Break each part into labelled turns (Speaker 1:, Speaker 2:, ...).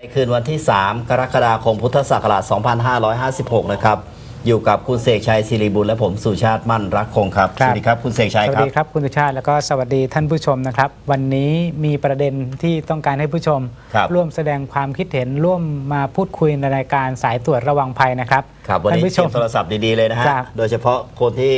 Speaker 1: ในคืนวันที่ 3 กรกฎาคมพุทธศักราช 2556 นะครับ อยู่กับคุณเสกชัยศิริบุญและผมสุชาติมั่นรักคงครับ
Speaker 2: ครั
Speaker 1: ส
Speaker 2: บ
Speaker 1: วัสดีครับคุณเสกชัย
Speaker 2: สวั
Speaker 1: ครั
Speaker 2: ส
Speaker 1: บ
Speaker 2: ดีครับคุณสุชาติแล้วก็สวัสดีท่านผู้ชมนะครับ วันนี้มีประเด็นที่ต้องการให้ผู้ชม
Speaker 1: ครับ
Speaker 2: ร่วมแสดงความคิดเห็นร่วมมาพูดคุยในรายการสายตรวจระวังภัยนะครับ
Speaker 1: ครับวัน
Speaker 2: ท่าน
Speaker 1: นี้
Speaker 2: ผู้
Speaker 1: เต
Speaker 2: ช
Speaker 1: รีย
Speaker 2: ม
Speaker 1: มโทรศัพท์ดีๆเลยนะฮะ
Speaker 2: ครับ
Speaker 1: โดยเฉพาะคนที่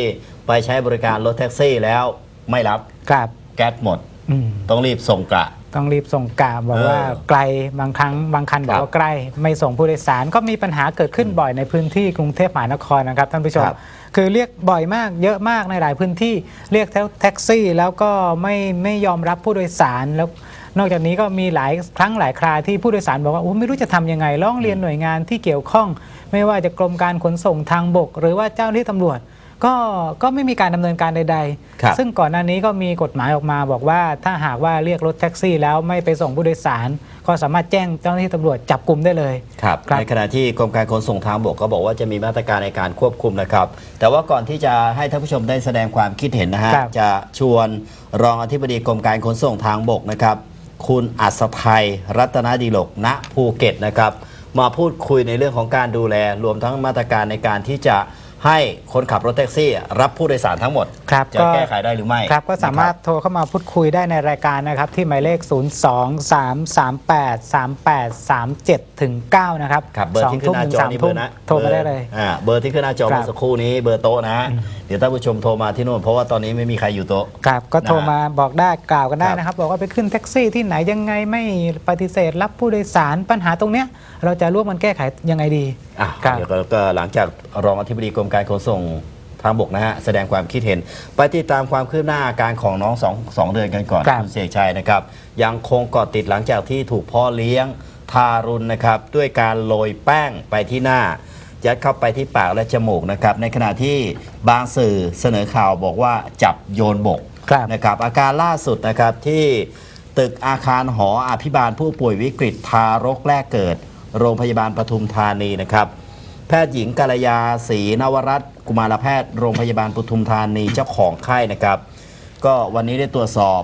Speaker 1: ไปใช้บริการรถแท็กซี่แล้วไม่รับ
Speaker 2: กับ
Speaker 1: แก๊สหมด
Speaker 2: อืม
Speaker 1: ต้องรีบส่งกระ
Speaker 2: ต้องรีบส่งกาบอก
Speaker 1: เออ
Speaker 2: ว่าไกลบางครั้งบางคันบอ
Speaker 1: ครั
Speaker 2: ก
Speaker 1: บ
Speaker 2: ว่าใกล้ ไม่ส่งผู้โดยสารก็มีปัญหาเกิดขึ้นบ่อยในพื้นที่กรุงเทพมหานครนะครับท่านผู้ชม
Speaker 1: ครับ
Speaker 2: คือเรียกบ่อยมากเยอะมากในหลายพื้นที่เรียกแท็กซี่ แล้วก็ไม่ไม่ยอมรับผู้โดยสารแล้วนอกจากนี้ก็มีหลายครั้งหลายคราที่ผู้โดยสารบอกว่าโอ้ไม่รู้จะทำยังไงร้องเรียนหน่วยงานที่เกี่ยวข้อง ไม่ว่าจะกรมการขนส่งทางบก หรือว่าเจ้าหน้าที่ตำรวจ ก็ก็ไม่มีการดำเนินการใด
Speaker 1: ครับ
Speaker 2: ๆ ซึ่งก่อนหน้านี้ก็มีกฎหมายออกมาบอกว่าถ้าหากว่าเรียกรถแท็กซี่ แล้วไม่ไปส่งผู้โดยสาร ก็สามารถแจ้งเจ้าหน้าที่ตำรวจจับกลุ่มได้เลย
Speaker 1: ครับ
Speaker 2: ครับ
Speaker 1: ในขณะที่กรมการขนส่งทางบกก็บอกว่าจะมีมาตรการในการควบคุมนะครับ แต่ว่าก่อนที่จะให้ท่านผู้ชมได้แสดงความคิดเห็นนะฮะ
Speaker 2: ครับ
Speaker 1: จะชวนรองอธิบดีกรมการขนส่งทางบกนะครับ คุณอัศทัยรัตนดีหลกณภูเก็ตนะครับ มาพูดคุยในเรื่องของการดูแล รวมทั้งมาตรการในการที่จะ ให้คนขับรถแท็กซี่รับผู้โดยสารทั้งหมมด
Speaker 2: ครับ
Speaker 1: จะ
Speaker 2: ก็
Speaker 1: แก้ไขได้หรือไม่
Speaker 2: ครับก็สามารถ
Speaker 1: นะค
Speaker 2: โทรเข้ามาพูดคุยได้ในรายการนะครับ ที่หมายเลข 0 2 3 3 8 3 8 3 7ถึง9นะครับ
Speaker 1: ครับเบอร์ที่ขึ้นหน้าจอนี่เบอร์นะ
Speaker 2: โทรมาได้เลย
Speaker 1: อ่าเบอร์ที่ขึ้นหน้าจอ
Speaker 2: ครับ
Speaker 1: เมื่อสักครู่นี้เบอร์โต๊ะนะฮะเดี๋ยวท่านผู้ชมโทรมาที่นู่นเพราะว่าตอนนี้ไม่มีใครอยู่โต๊ะ
Speaker 2: ครับก็โทรมาบอกได้กล่าวกันได้
Speaker 1: ครับ
Speaker 2: นะครับ บอกว่าไปขึ้นแท็กซี่ที่ไหนยังไงไม่ปฏิเสธรับผู้โดยสารปัญหาตรงเนี้ยเราจะร่วมกันแก้ไขยังไงดี
Speaker 1: อะ
Speaker 2: ครับ
Speaker 1: เดี๋ยวก็ก็หลังจากรองอธิบดีกรมการขนส่งทางบกนะฮะแสดงความคิดเห็น ไปติดตามความคืบหน้าอาการของน้องสองสองเดือนกันก่อน
Speaker 2: ครับ
Speaker 1: ณเสกชัยนะครับ ยังคงเกาะติดหลังจากที่ถูกพ่อเลี้ยงทารุณนะครับ ด้วยการโรยแป้งไปที่หน้า ยัดเข้าไปที่ปากและจมูกนะครับ ในขณะที่บางสื่อเสนอข่าวบอกว่าจับโยนบก
Speaker 2: ครับ
Speaker 1: นะครับอาการล่าสุดนะครับที่ตึกอาคารหออภิบาลผู้ป่วยวิกฤตทารกแรกเกิด โรงพยาบาลปทุมธานีนะครับ แพทย์หญิงกัลยาศรีนวรัตน์กุมารแพทย์โรงพยาบาลปทุมธานีเจ้าของไข้นะครับ ก็วันนี้ได้ตรวจสอบ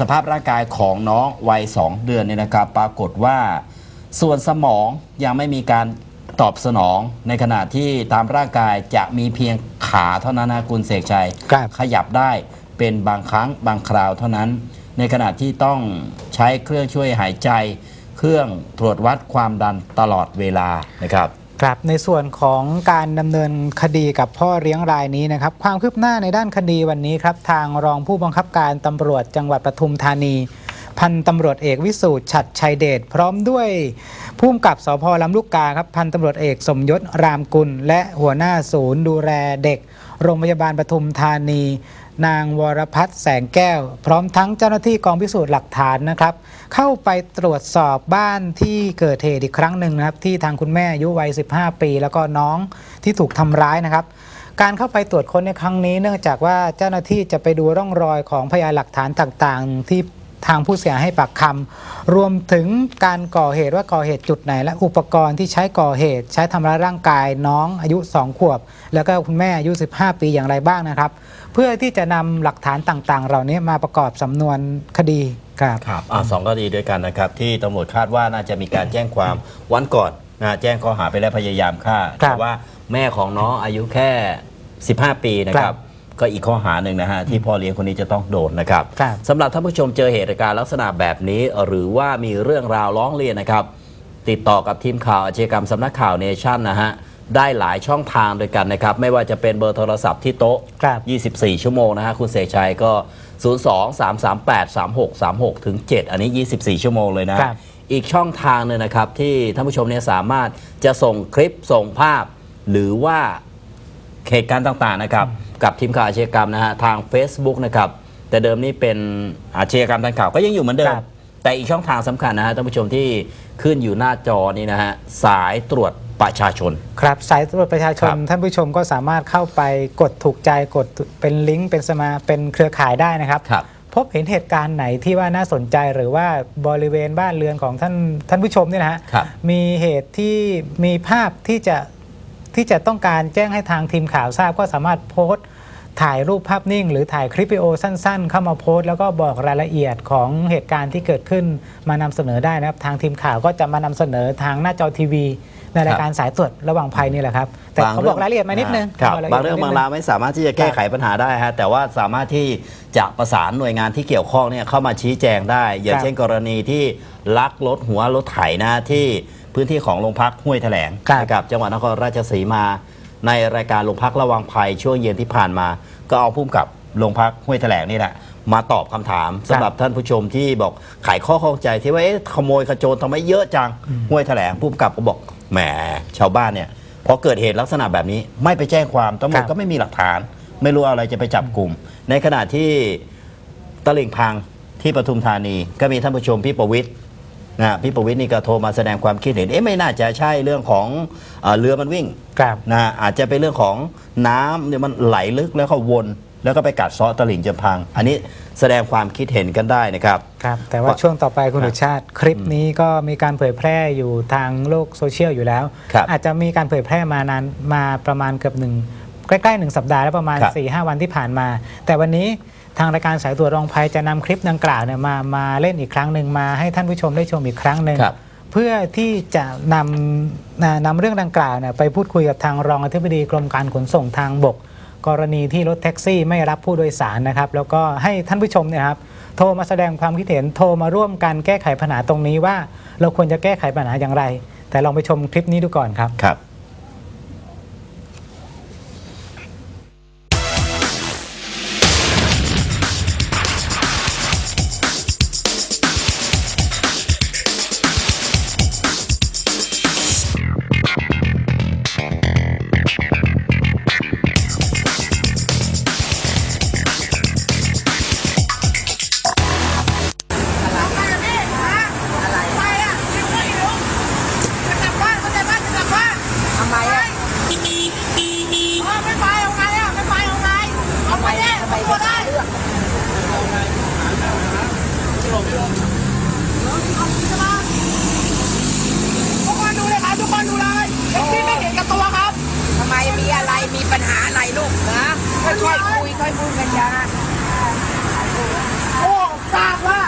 Speaker 1: สภาพร่างกายของน้องวัย 2 เดือนเนี่ยนะครับ ปรากฏว่าส่วนสมองยังไม่มีการตอบสนองในขณะที่ตามร่างกายจะมีเพียงขาเท่านั้นนะคุณเสกชัย
Speaker 2: ครับ
Speaker 1: ขยับได้เป็นบางครั้งบางคราวเท่านั้น ในขณะที่ต้องใช้เครื่องช่วยหายใจ เครื่องตรวจวัดความดันตลอดเวลานะครับ
Speaker 2: ครับในส่วนของการดำเนินคดีกับพ่อเลี้ยงรายนี้นะครับ ความคืบหน้าในด้านคดีวันนี้ครับ ทางรองผู้บังคับการตำรวจจังหวัดปทุมธานี พันตำรวจเอกวิสูตรฉัดชัยเดชพร้อมด้วยผู้กำกับสพลำลูกกาครับพันตำรวจเอกสมยศรามกุล และหัวหน้าศูนย์ดูแลเด็ก โรงพยาบาลปทุมธานี นางวรพัฒน์แสงแก้ว พร้อมทั้งเจ้าหน้าที่กองพิสูจน์หลักฐานนะครับ เข้าไปตรวจสอบบ้านที่เกิดเหตุอีกครั้งหนึ่งนะครับ ที่ทางคุณแม่อายุวัย 15 ปี แล้วก็น้องที่ถูกทำร้ายนะครับ การเข้าไปตรวจค้นในครั้งนี้ เนื่องจากว่าเจ้าหน้าที่จะไปดูร่องรอยของพยานหลักฐานต่างๆ ที่ ทางผู้เสียหายให้ปากคำรวมถึงการก่อเหตุว่าก่อเหตุจุดไหน และอุปกรณ์ที่ใช้ก่อเหตุ ใช้ทำร้ายร่างกายน้องอายุ 2 ขวบ แล้วก็คุณแม่อายุ 15 ปีอย่างไรบ้างนะครับ เพื่อที่จะนำหลักฐานต่างๆ เหล่านี้มาประกอบสำนวนคดีครับ
Speaker 1: ครับอ่าสองคดีด้วยกันนะครับ ที่ตำรวจคาดว่าน่าจะมีการแจ้งความวันก่อนนะแจ้งข้อหาไปแล้วพยายามฆ่า
Speaker 2: ครับ
Speaker 1: แต่ว่าแม่ของน้องอายุแค่ 15 ปีนะค
Speaker 2: ครั
Speaker 1: รับ
Speaker 2: บ
Speaker 1: ก็อีกข้อหาหนึ่งนะฮะที่พ่อเลี้ยงคนนี้จะต้องโดนนะครับ
Speaker 2: ครับ
Speaker 1: สำหรับท่านผู้ชมเจอเหตุการณ์ลักษณะแบบนี้ หรือว่ามีเรื่องราวร้องเรียนนะครับ ติดต่อกับทีมข่าวอาชญากรรมสำนักข่าวเนชั่นนะฮะได้หลายช่องทางด้วยกันนะครับ ไม่ว่าจะเป็นเบอร์โทรศัพท์ที่โต๊ะ
Speaker 2: ครับ
Speaker 1: 24 ชั่วโมงนะฮะคุณเสกชัยก็ 02 338 3636ถึง7อันนี้ 24 ชั่วโมงเลยนะ
Speaker 2: ครับ
Speaker 1: อีกช่องทางหนึงนะครับ ที่ท่านผู้ชมเนี่ยสามารถจะส่งคลิปส่งภาพ หรือว่า เหตุการณ์ต่างๆนะครับ กับทีมข่าวอาชญากรรมนะฮะทาง Facebook นะครับ แต่เดิมนี่เป็นอาชญากรรมทางข่าวก็ยังอยู่เหมือนเดิ
Speaker 2: ค
Speaker 1: ม
Speaker 2: รับ
Speaker 1: แต่อีกช่องทางสำคัญนะฮะท่านผู้ชมที่ขึ้นอยู่หน้าจอนี่นะฮะสายตรวจประชาชน
Speaker 2: ครับสายตรวจประชาชน
Speaker 1: ครับ
Speaker 2: ท่านผู้ชมก็สามารถเข้าไปกดถูกใจกดเป็นลิงก์เป็นสมาเป็นเครือข่ายได้นะครับ
Speaker 1: ครับ
Speaker 2: พบเห็นเหตุการณ์ไหนที่ว่าน่าสนใจหรือว่าบริเวณบ้านเรือนของท่านท่านผู้ชมเนี่ยนะฮะ
Speaker 1: ครับ
Speaker 2: มีเหตุที่มีภาพที่จะ ที่จะต้องการแจ้งให้ทางทีมข่าวทราบก็สามารถโพสต์ ถ่ายรูปภาพนิ่ง หรือถ่ายคลิปวิดีโอสั้น ๆ เข้ามาโพสต์แล้วก็บอกรายละเอียดของเหตุการณ์ที่เกิดขึ้นมานำเสนอได้นะครับ ทางทีมข่าวก็จะมานำเสนอทางหน้าจอทีวีในรายการสายตรวจระหว่างภัยนี่แหละครับ แต่เขาบอกรายละเอียดมานิดนึง
Speaker 1: ครับ
Speaker 2: ขละ
Speaker 1: บางเรื่อง
Speaker 2: ยดม
Speaker 1: บาง
Speaker 2: นิดนึ
Speaker 1: ราวไม่สามารถที่จะแก้ไขปัญหาได้ฮะแต่ว่าสามารถที่จะประสานหน่วยงานที่เกี่ยวข้องเนี่ยเข้ามาชี้แจงได้ อย่าง
Speaker 2: ครับ
Speaker 1: เช่นกรณีที่ลักรถหัวรถไถนะที่ พื้นที่ของโรงพักห้วยแถลง
Speaker 2: ครับ
Speaker 1: นะครับจังหวัดนครราชสีมา ในรายการโรงพักระวังภัยช่วงเย็นที่ผ่านมา ก็เอาพุ่มกับโรงพักห้วยแถลงนี่แหละมาตอบคำถามสำหรับท่านผู้ชมที่บอกไขข้อข้องใจที่ว่าเอ๊ะขโมยขโจรทำไมเยอะจังห้วยแถลงพุ่มกับก็บอกแหมชาวบ้านเนี่ยพอเกิดเหตุลักษณะแบบนี้ไม่ไปแจ้งความตำรวจ
Speaker 2: ครับ
Speaker 1: ก็ไม่มีหลักฐาน ไม่รู้เอาอะไรจะไปจับกลุ่ม ในขณะที่ ตลิ่งพังที่ปทุมธานีก็มีท่านผู้ชมพี่ประวิทย์ นะฮะพี่ประวิทย์นี่ก็โทรมาแสดงความคิดเห็นเอ๊ะไม่น่าจะใช่เรื่องของเอ่อเรือมันวิ่ง
Speaker 2: ครับ
Speaker 1: นะฮะอาจจะเป็นเรื่องของน้ำเนี่ยมันไหลลึกแล้วก็วน แล้วก็ไปกัดเซาะตลิ่งจนพัง อันนี้แสดงความคิดเห็นกันได้นะครับ
Speaker 2: ครับ แต่ว่า
Speaker 1: ว่า
Speaker 2: ช่วงต่อไปคุณ
Speaker 1: ครับ
Speaker 2: สุชาติ คลิปนี้ก็มีการเผยแพร่อยู่ทางโลกโซเชียลอยู่แล้ว
Speaker 1: ครับ
Speaker 2: อาจจะมีการเผยแพร่มานานมาประมาณเกือบหนึ่ง ใกล้ๆหนึ่งสัปดาห์แล้วประมาณ
Speaker 1: ครับ
Speaker 2: 4ีหวันที่ผ่านมา แต่วันนี้ทางรายการสายตรวจรองภัยจะนำคลิปดังกล่าวเนี่ยมามาเล่นอีกครั้งหนึ่งมาให้ท่านผู้ชมได้ชมอีกครั้งหนึ่ง
Speaker 1: ครับ
Speaker 2: เพื่อที่จะนำนะนำเรื่องดังกล่าวเนี่ยไปพูดคุยกับทางรองอธิบดีกรมการขนส่งทางบก กรณีที่รถแท็กซี่ไม่รับผู้โดยสารนะครับ แล้วก็ให้ท่านผู้ชมเนี่ยครับโทรมาแสดงความคิดเห็นโทรมาร่วมกันแก้ไขปัญหาตรงนี้ว่า เราควรจะแก้ไขปัญหาอย่างไร แต่ลองไปชมคลิปนี้ดูก่อนครับ
Speaker 1: ครับ
Speaker 3: ไปเนี่ยทำไมตัวได้เลือกทุกคนดูเลยครับทุกคนดูเลยเอ็กซี่ไม่เห็นกับตัวครับ
Speaker 4: ทำไมมีอะไรมีปัญหาอะไรลูกนะค่อยๆคุยค่อยพูดกันยา
Speaker 3: โอ้ทราบว่า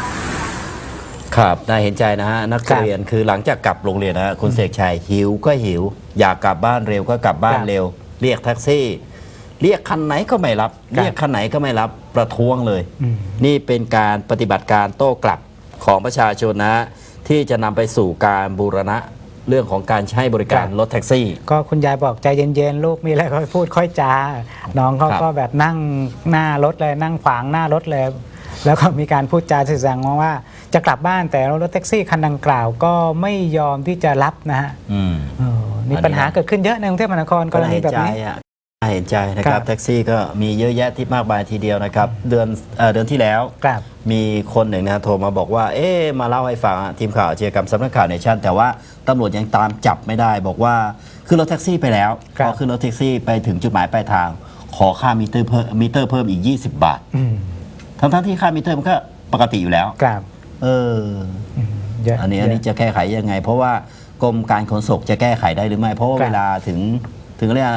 Speaker 1: ครับน่าเห็นใจนะฮะนักเรียนคือหลังจากกลับโรงเรียนนะฮะคุณเสกชัยหิวก็หิว อยากกลับบ้านเร็วก็กลับบ้านเร็ว เรียกแท็กซี่ เรียกคันไหนก็ไม่รับ
Speaker 2: ครับ
Speaker 1: เรียกคันไหนก็ไม่รับประท้วงเลย
Speaker 2: อืม
Speaker 1: นี่เป็นการปฏิบัติการโต้กลับของประชาชนนะฮะที่จะนำไปสู่การบูรณะเรื่องของการใช้บริการรถแท็กซี่
Speaker 2: ก็คุณยายบอกใจเย็นๆ ลูกมีอะไรก็พูดค่อยจา น้องเขา
Speaker 1: ครับ
Speaker 2: ก็แบบนั่งหน้ารถเลยนั่งขวางหน้ารถเลย แล้วก็มีการพูดจาสื่อสารมาว่าจะกลับบ้านแต่รถแท็กซี่คันดังกล่าวก็ไม่ยอมที่จะรับนะฮะ
Speaker 1: อืม
Speaker 2: เออนี่
Speaker 1: อันนี้
Speaker 2: ปัญหาเกิดขึ้นเยอะในกรุงเทพมหานครกรณีแบบนี้
Speaker 1: น่า เห็นใจอะน่าเห็นใจนะค
Speaker 2: ครั
Speaker 1: รับบแท็กซี่ก็มีเยอะแยะที่มากมายทีเดียวนะครับ เดือนเอ่อเดือนที่แล้ว
Speaker 2: ครับ
Speaker 1: มีคนหนึ่งนะโทรมาบอกว่า เอ๊ะมาเล่าให้ฟังอะทีมข่าวอาชญากรรมสำนักข่าวเนชั่นแต่ว่าตำรวจยังตามจับไม่ได้ บอกว่าขึ้นรถแท็กซี่ไปแล้ว
Speaker 2: ครั
Speaker 1: พ
Speaker 2: บ
Speaker 1: อขึ้นรถแท็กซี่ไปถึงจุดหมายปลายทาง ขอค่ามิเตอร์เพิ่มมิเตอร์เพิ่มอีก 20 บาท
Speaker 2: อืม
Speaker 1: ทั้งๆที่ค่ามิเตอร์มันก็ปกติอยู่แล้ว
Speaker 2: ครับ
Speaker 1: เออ
Speaker 2: อืมเยอะ
Speaker 1: อันนี้อันนี้
Speaker 2: เยะ
Speaker 1: จะแก้ไขยังไง เพราะว่ากรมการขนส่งจะแก้ไขได้หรือไม่ เพราะว่า
Speaker 2: ครับ
Speaker 1: เวลาถึงถึงเรียก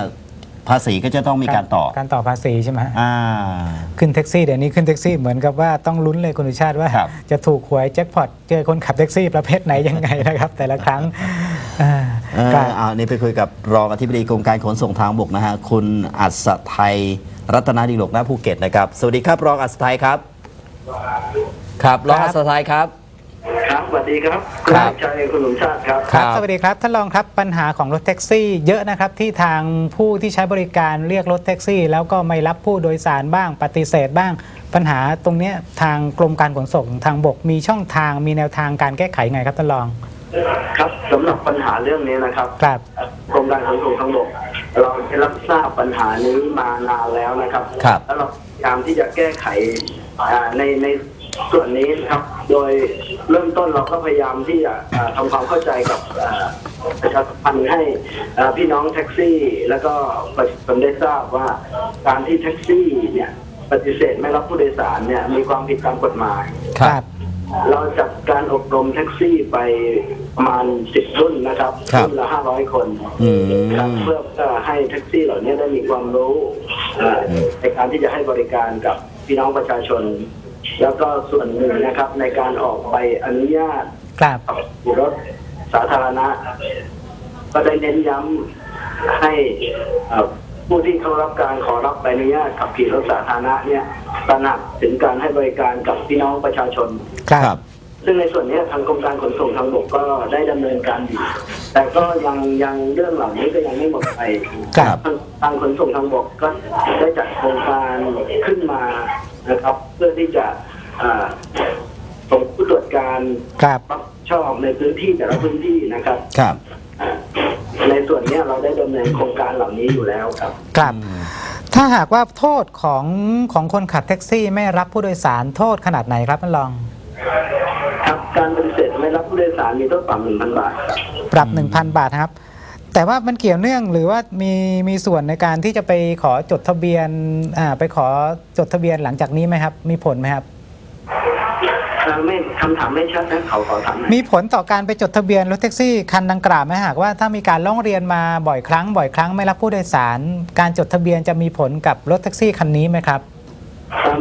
Speaker 1: ภาษีก็จะต้องมีการต่อ
Speaker 2: การต่อภาษีใช่ไหมฮะ
Speaker 1: อ่า
Speaker 2: ขึ้นแท็กซี่เดี๋ยวนี้ขึ้นแท็กซี่เหมือนกับว่าต้องลุ้นเลยคุณสุชาติว่า
Speaker 1: ครับ
Speaker 2: จะถูกหวยแจ็คพอตเจอคนขับแท็กซี่ประเภทไหนยังไงนะครับ แต่ละครั้งอ่า
Speaker 1: เออ
Speaker 2: ครับ
Speaker 1: เอานี่ไปคุยกับรองอธิบดีกรมการขนส่งทางบกนะฮะ คุณอัศไทยรัตนดีโลกณภูเก็ตนะครับ สวัสดีครับรองอัศไทยครับ ครับรองอัศไทยครับ
Speaker 5: ครับสวัสดีครับ
Speaker 1: ครับ
Speaker 5: ณชัยคุณสมชาติครับ
Speaker 2: ครับ สวัสดีครับท่านรองครับปัญหาของรถแท็กซี่ เยอะนะครับที่ทางผู้ที่ใช้บริการเรียกรถแท็กซี่ แล้วก็ไม่รับผู้โดยสารบ้าง ปฏิเสธบ้าง ปัญหาตรงเนี้ยทางกรมการขนส่งทางบกมีช่องทางมีแนวทางการแก้ไขไงครับท่านรอง
Speaker 5: ครับสำหรับปัญหาเรื่องนี้นะครับ
Speaker 2: ครับ
Speaker 5: กรมการขนส่งทางบกเราได้รับทราบปัญหานี้มานานแล้วนะครับ
Speaker 1: ครับ
Speaker 5: แล้วเราพยายามที่จะแก้ไขอ่าในในส่วนนี้นะครับ โดย เริ่มต้นเราก็พยายามที่จะอ่าทำความเข้าใจกับอ่าประชาสัมพันธ์ให้อ่าพี่น้องแท็กซี่ แล้วก็ประชาชนได้ทราบว่าการที่แท็กซี่เนี่ยปฏิเสธไม่รับผู้โดยสารเนี่ยมีความผิดตามกฎหมาย
Speaker 2: ครับ
Speaker 5: เราจัดการอบรมแท็กซี่ไปประมาณสิบรุ่นนะครับ
Speaker 1: ครับ
Speaker 5: รุ่นละห้าร้อยคน
Speaker 1: อืม
Speaker 5: ครับเพื่อเพื่อให้แท็กซี่เหล่านี้ได้มีความรู้เอ่อในการที่จะให้บริการกับพี่น้องประชาชน แล้วก็ส่วนหนึ่งนะครับในการออกใบอนุญาต
Speaker 2: ครับ
Speaker 5: ขับขี่รถสาธารณะ ก็ได้เน้นย้ำให้เอ่อผู้ที่เข้ารับการขอรับใบอนุญาตขับขี่รถสาธารณะเนี่ยตระหนักถึงการให้บริการกับพี่น้องประชาชน
Speaker 2: ครับ
Speaker 5: ซึ่งในส่วนนี้ทางกรมการขนส่งทางบกก็ได้ดำเนินการอยู่แต่ก็ยังยังเรื่องเหล่านี้ก็ยังไม่หมดไป
Speaker 2: ครับ
Speaker 5: ทางทางขนส่งทางบกก็ได้จัดโครงการขึ้นมานะครับ เพื่อที่จะอ่าส่งผู้ตรวจการ
Speaker 2: ครับ
Speaker 5: รับผิดชอบในพื้นที่แต่ละพื้นที่นะครับ
Speaker 1: ครับ
Speaker 5: อ่าในส่วนเนี้ยเราได้ดำเนินโครงการเหล่านี้อยู่แล้วครับ
Speaker 2: ครับถ้าหากว่าโทษของของคนขับแท็กซี่ไม่รับผู้โดยสารโทษขนาดไหนครับท่านรอง
Speaker 5: ครับการปฏิเสธไม่รับผู้โดยสารมีโทษปรับหนึ่งพันบาทครับ
Speaker 2: ปรับ 1,000 บาทนะครับ แต่ว่ามันเกี่ยวเนื่องหรือว่ามีมีส่วนในการที่จะไปขอจดทะเบียนอ่าไปขอจดทะเบียนหลังจากนี้ไหมครับ มีผลไหมครับ
Speaker 5: อ่าไม่คำถามไม่ชัดนะเขาขอถามหน่อย
Speaker 2: มีผลต่อการไปจดทะเบียนรถแท็กซี่คันดังกล่าวไหมหากว่าถ้ามีการร้องเรียนมาบ่อยครั้ง บ่อยครั้งไม่รับผู้โดยสาร การจดทะเบียนจะมีผลกับรถแท็กซี่คันนี้ไหมครับ
Speaker 5: อ่า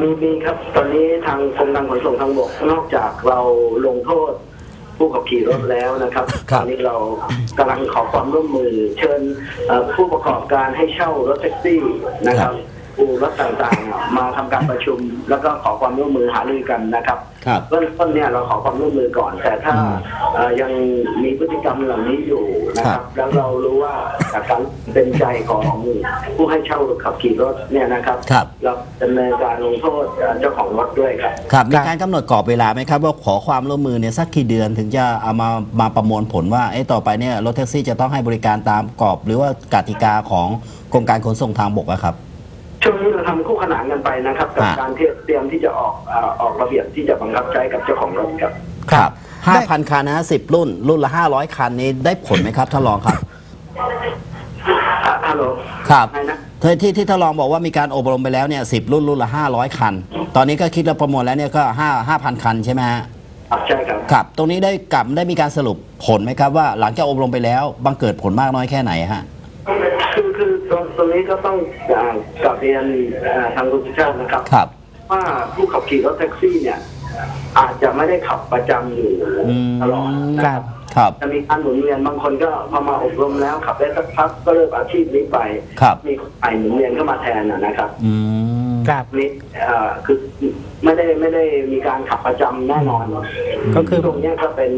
Speaker 5: มีมีครับตอนนี้ทางกรมการขนส่งทางบกนอกจากเราลงโทษผู้ขับขี่รถแล้วนะครับ
Speaker 1: ครั
Speaker 5: ต
Speaker 1: บ
Speaker 5: อนนี้เรากำลังขอความร่วมมือ เชิญเอ่อผู้ประกอบการให้เช่ารถแท็กซี่นะครับ ผู้รถต่างๆ มาทำการประชุม แล้วก็ขอความร่วมมือหารือกันนะครับ
Speaker 1: ครับ
Speaker 5: เบื้องต้นเนี่ยเราขอความร่วมมือก่อน แต่ถ้า
Speaker 1: อืม
Speaker 5: เอ่อยังมีพฤติกรรมเหล่านี้อยู่นะค
Speaker 1: ครั
Speaker 5: รับ
Speaker 1: บ
Speaker 5: แล้วเรารู้ว่าจากการเป็นใจของผู้ให้เช่าขับขี่รถเนี่ยนะครับ
Speaker 1: ครับ
Speaker 5: เราดำเนินการลงโทษเจ้าของรถด้วยครับ
Speaker 1: ครับมี
Speaker 2: ครับ
Speaker 1: การกำหนดกรอบเวลาไหมครับ ว่าขอความร่วมมือเนี่ยสักกี่เดือนถึงจะเอามามาประมวลผลว่าเอ๊ะต่อไปเนี่ยรถแท็กซี่จะต้องให้บริการตามกรอบ หรือว่ากติกาของกรมการขนส่งทางบกอะครับ
Speaker 5: ช่วงนี้เราทำคู่ขนานกันไปนะครับกับ
Speaker 1: อ่า
Speaker 5: การที่เตรียมที่จะออกเอ่อออกระเบียบที่จะบังคับใช้กับเจ้าของรถครับ
Speaker 1: ครับ
Speaker 2: ได้
Speaker 1: 5,000คันนะฮะสิบรุ่น รุ่นละ500คันนี้ได้ผลไหมครับท่านรองครับ
Speaker 5: อะฮัลโหล
Speaker 1: ครับ
Speaker 5: ใครนะ
Speaker 1: ที่ที่ที่ท่านรองบอกว่ามีการอบรมไปแล้วเนี่ยสิบรุ่นรุ่นละ500คัน ตอนนี้ก็คิดแล้วประมวลแล้วเนี่ยก็5 5,000คันใช่ไหมฮะ
Speaker 5: อะใช่ครับ
Speaker 1: ครับ ตรงนี้ได้กลับได้มีการสรุปผลไหมครับว่าหลังจากอบรมไปแล้วบังเกิดผลมากน้อยแค่ไหนฮะ
Speaker 5: คือคือตรงตรงนี้ก็ต้องอ่ากลับเรียนอ่าทางคุณสุชาตินะครับ
Speaker 1: ครับ
Speaker 5: ว่าผู้ขับขี่รถแท็กซี่เนี่ย อาจจะไม่ได้ขับประจำอยู่
Speaker 1: อืม
Speaker 5: ตลอดนะ
Speaker 2: ค
Speaker 5: ค
Speaker 2: รั
Speaker 5: รับ บ
Speaker 1: ครับ
Speaker 5: จะมีการหมุนเวียนบางคนก็พอมาอบรมแล้วขับได้สักพักก็เลิกอาชีพนี้ไป
Speaker 1: ครับ
Speaker 5: มีคนใหม่หมุนเวียนเข้ามาแทนนะนะครับ
Speaker 1: อืม
Speaker 2: ครับ
Speaker 5: นี่เอ่อคือไม่ได้ไม่ได้มีการขับประจำแน่นอน
Speaker 2: ก็คือ
Speaker 5: ตรงเนี้ยก็เป็น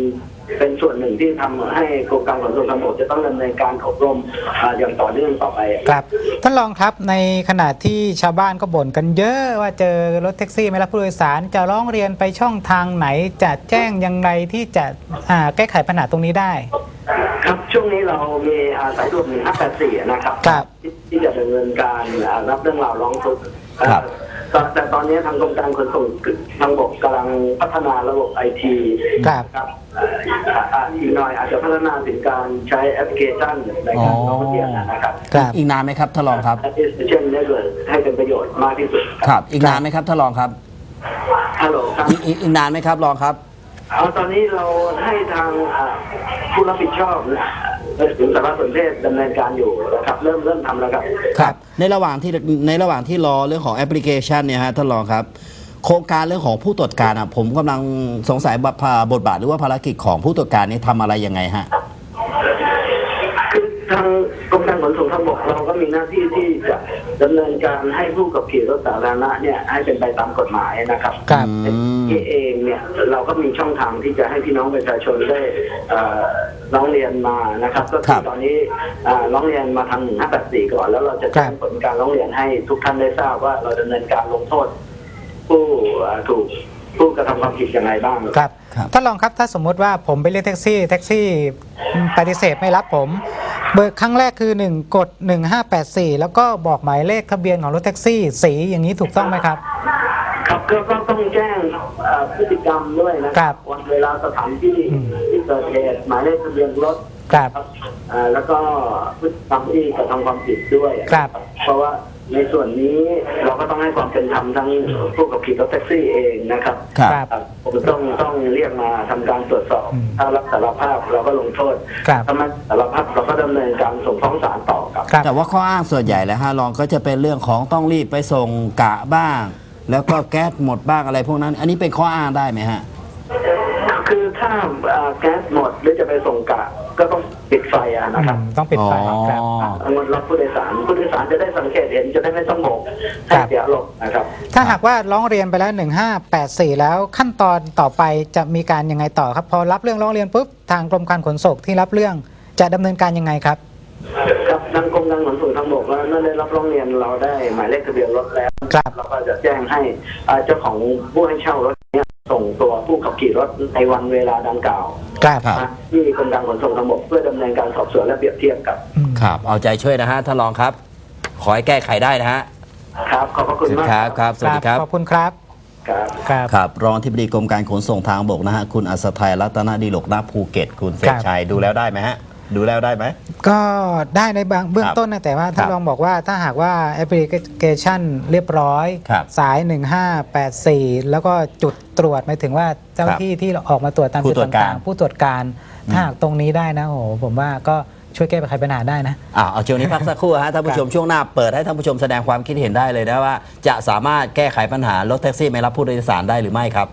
Speaker 5: เป็นส่วนหนึ่งที่ทำให้กรมการขนส่งทางบกจะต้องดำเนินการอบรมอ่าอย่างต่อเนื่องต่อไป
Speaker 2: ครับท่านรองครับในขณะที่ชาวบ้านก็บ่นกันเยอะว่าเจอรถแท็กซี่ไม่รับผู้โดยสารจะร้องเรียนไปช่องทางไหนจะแจ้งอยังไงที่จะอ่าแก้ไขปัญหาตรงนี้ได้
Speaker 5: ครับช่วงนี้เรามีอ่าสายด่วนหนึ่งห้าแปดสี่นะครับ
Speaker 2: ครับ
Speaker 5: ที่ที่จะดำเนินการอ่ารับเรื่องราวร้องทุกข์
Speaker 1: ครับ
Speaker 5: เอ่อแต่ตอนนี้ทางกรมการขนส่งทางบกกำลังพัฒนาระบบไอที
Speaker 2: ครับ
Speaker 5: ครับเอ่ออ่าอีกหน่อยอาจจะพัฒนาถึงการใช้แอปพลิเคชันในการร้องเรียนนะครับ
Speaker 2: ครับ
Speaker 1: อีกนานไหมครับท่านรองครับ
Speaker 5: แอปพลิเคชันได้เลยให้เป็นประโยชน์มากที่สุด
Speaker 1: ครับ อีกนานไหมครับท่านรองครับ
Speaker 5: ฮัลโหลครับ
Speaker 1: อีกอีกอีกนานไหมครับรองครับ
Speaker 5: เอาตอนนี้เราให้ทางอ่าผู้รับผิดชอบนะ ถึงสารสนเทศดำเนินการอยู่นะครับเริ่มเริ่มทำแล้วครับ
Speaker 1: ครับ ในระหว่างที่ในระหว่างที่รอเรื่องของแอปพลิเคชันเนี่ยฮะท่านรองครับ โครงการเรื่องของผู้ตรวจการอะผมกำลังสงสัยบทบทบาทหรือว่าภารกิจของผู้ตรวจการนี้ทำอะไรยังไงฮะ
Speaker 5: คือ ทางกรมการขนส่งทางบกเราก็มีหน้าที่ที่จะดำเนินการให้ผู้ขับขี่รถสาธารณะเนี่ยให้เป็นไปตามกฎหมายนะครับ
Speaker 2: ครับ
Speaker 1: อืม
Speaker 5: ที่เองเนี่ยเราก็มีช่องทางที่จะให้พี่น้องประชาชนได้เอ่อร้องเรียนมานะครับ ก็
Speaker 1: ค
Speaker 5: คื
Speaker 1: รั
Speaker 5: อบตอนนี้อ่าร้องเรียนมาทางหนึ่งห้าแปดสี่ก่อน แล้วเราจะแจ้งผลการร้องเรียนให้ทุกท่านได้ทราบว่าเราดำเนินการลงโทษผู้อ่าถูก ผู้กระทำความผิดยังไงบ้าง
Speaker 2: ครับ
Speaker 1: ครับ
Speaker 2: ท่านรองครับถ้าสมมุติว่าผมไปเรียกแท็กซี่ แท็กซี่ปฏิเสธไม่รับผมเบอร์ครั้งแรกคือ 1 กด 1584 แล้วก็บอกหมายเลขทะเบียนของรถแท็กซี่ สีอย่างนี้ถูกต้องไหมครับ
Speaker 5: ครับก็ก็ต้องแจ้งเอ่อพฤติกรรมด้วยนะค
Speaker 2: ครั
Speaker 5: รับวันเวลาสถานที่
Speaker 2: อืม
Speaker 5: ที่เกิดเหตุหมายเลขทะเบียนรถ
Speaker 2: ครับ
Speaker 5: เอ่อแล้วก็พฤติกรรมที่กระทำความผิดด้วย
Speaker 2: ครับ
Speaker 5: เพราะว่า ในส่วนนี้เราก็ต้องให้ความเป็นธรรมทั้งผู้ขับขี่รถแท็กซี่เองนะครับ
Speaker 1: ครับ
Speaker 2: ครับ
Speaker 5: ครับ ผมต้องต้องเรียกมาทำการตรวจสอบ
Speaker 2: อืม
Speaker 5: ถ้ารับสารภาพเราก็ลงโทษ
Speaker 2: ครับ
Speaker 5: ถ้าไม่สารภาพเราก็ดำเนินการส่งฟ้องศาลต่อครับ
Speaker 2: ครับ
Speaker 1: แต่ว่าข้ออ้างส่วนใหญ่แล้วฮะรองก็จะเป็นเรื่องของต้องรีบไปส่งกะบ้าง แล้วก็แก๊สหมดบ้างอะไรพวกนั้น อันนี้เป็นข้ออ้างได้ไหมฮะ
Speaker 5: คือถ้าเอ่อแก๊สหมดหรือจะไปส่งกะ ก็ต้องปิดไฟอะนะครับ
Speaker 2: อืมต้องปิดไฟ
Speaker 1: อ๋อ
Speaker 2: ครับ
Speaker 5: งดรับผู้โดยสารผู้โดยสารจะได้สังเกตเห็นจะได้ไม่ต้องโบกให้
Speaker 2: ครับ
Speaker 5: เสียอารมณ์นะครับ
Speaker 2: ถ้าหากว่าร้องเรียนไปแล้ว 1584 แล้วขั้นตอนต่อไปจะมีการยังไงต่อครับ พอรับเรื่องร้องเรียนปุ๊บทางกรมการขนส่งที่รับเรื่องจะดำเนินการยังไงครับ
Speaker 5: ครับทางกรมการขนส่งทางบกแล้วเมื่อได้รับร้องเรียนเราได้หมายเลขทะเบียนรถแล้ว
Speaker 2: ครับ
Speaker 5: เราก็จะแจ้งให้อ่าเจ้าของผู้ให้เช่ารถเนี้ ส่งตัวผู้ขับขี่รถในวันเวลาดังกล่าว
Speaker 2: ครับ
Speaker 1: ครับ
Speaker 5: นะที่กรมการขนส่งทางบกเพื่อดำเนินการสอบสวนและเปรียบเทียบกับ
Speaker 2: อืม
Speaker 1: ครับ เอาใจช่วยนะฮะท่านรองครับ ขอให้แก้ไขได้นะฮะ
Speaker 5: ครับ ขอบพระคุณมาก
Speaker 1: ครับครับ สวัสดีครับ
Speaker 2: ขอบคุณครับ
Speaker 5: ครับ
Speaker 2: ครับ
Speaker 1: ครับรองที่ปดีกรมการขนส่งทางบกนะฮะ คุณอัศทัยรัตนดีหลกนาภูเก็ต คุณเสกชัยดูแล้วได้ไหมฮะ ดูแล้วได้ไหม
Speaker 2: ก็ได้ในบางเบื้อง
Speaker 1: ครับ
Speaker 2: ต้นนะแต่ว่าท่าน
Speaker 1: ครับ
Speaker 2: รองบอกว่าถ้าหากว่าแอปพลิเคชันเรียบร้อย
Speaker 1: ครับ
Speaker 2: สาย 1584 แล้วก็จุดตรวจหมายถึงว่าเจ้า
Speaker 1: ครับ
Speaker 2: ที่ที่ออกมาตรวจตาม
Speaker 1: ผู้
Speaker 2: จุด
Speaker 1: ตรวจการ
Speaker 2: ต่างๆผู้ตรวจการ ถ้าหากตรงนี้ได้นะโอ้โหผมว่าก็ช่วยแก้ไขปัญหาได้นะ
Speaker 1: อ่าเอาช่วงนี้พักสักครู่ฮะท่านผู้ชมช่วงหน้าเปิดให้ท่านผู้ชมแสดงความคิดเห็นได้เลยนะว่า จะสามารถแก้ไขปัญหารถแท็กซี่ไม่รับผู้โดยสารได้หรือไม่ครับ